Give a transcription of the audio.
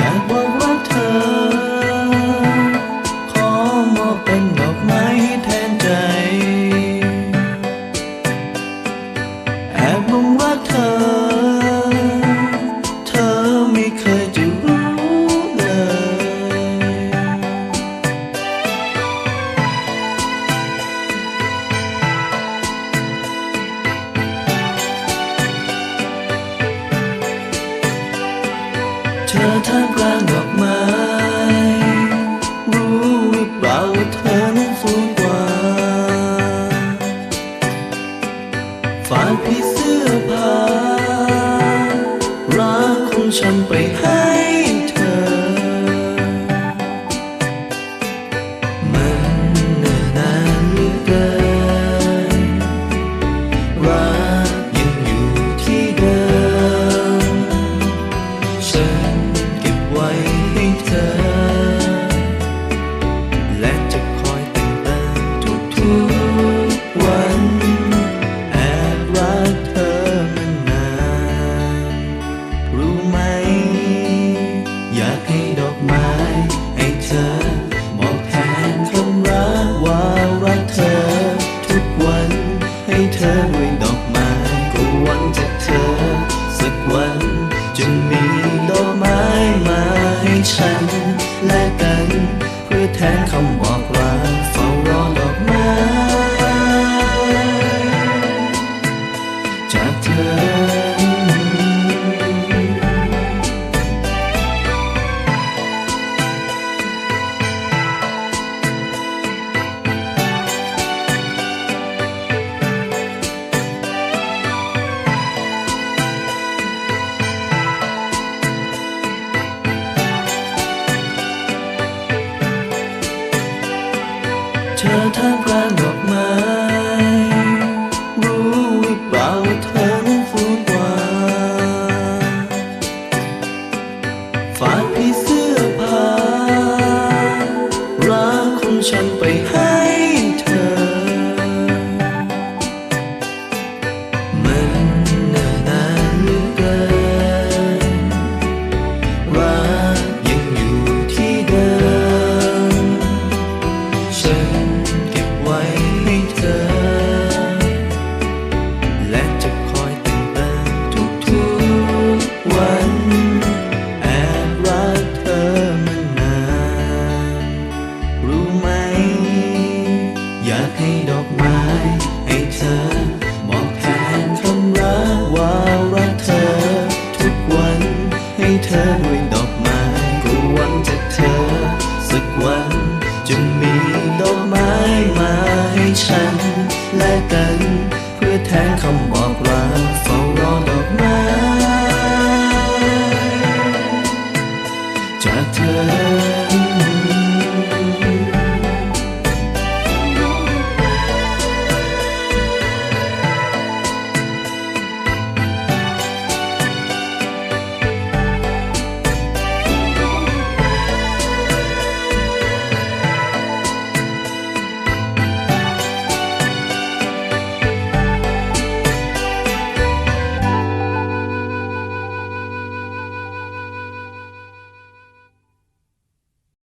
água ท่ามลางดอกไม้ รู้ว่าเธอนั้นสูงกว่า ฝากพี่เสื้อผ้ารักขงฉันไปให้ ด้วยดอกไม้ก็หวังจากเธอ สักวันจะมีดอกไม้มาให้ฉัน และกัน เพื่อแทนคำบอกลาเฝ้ารอดอกไม้ เธอทำกลางดอกไม้รู้หรือเปล่าเธอ consequence.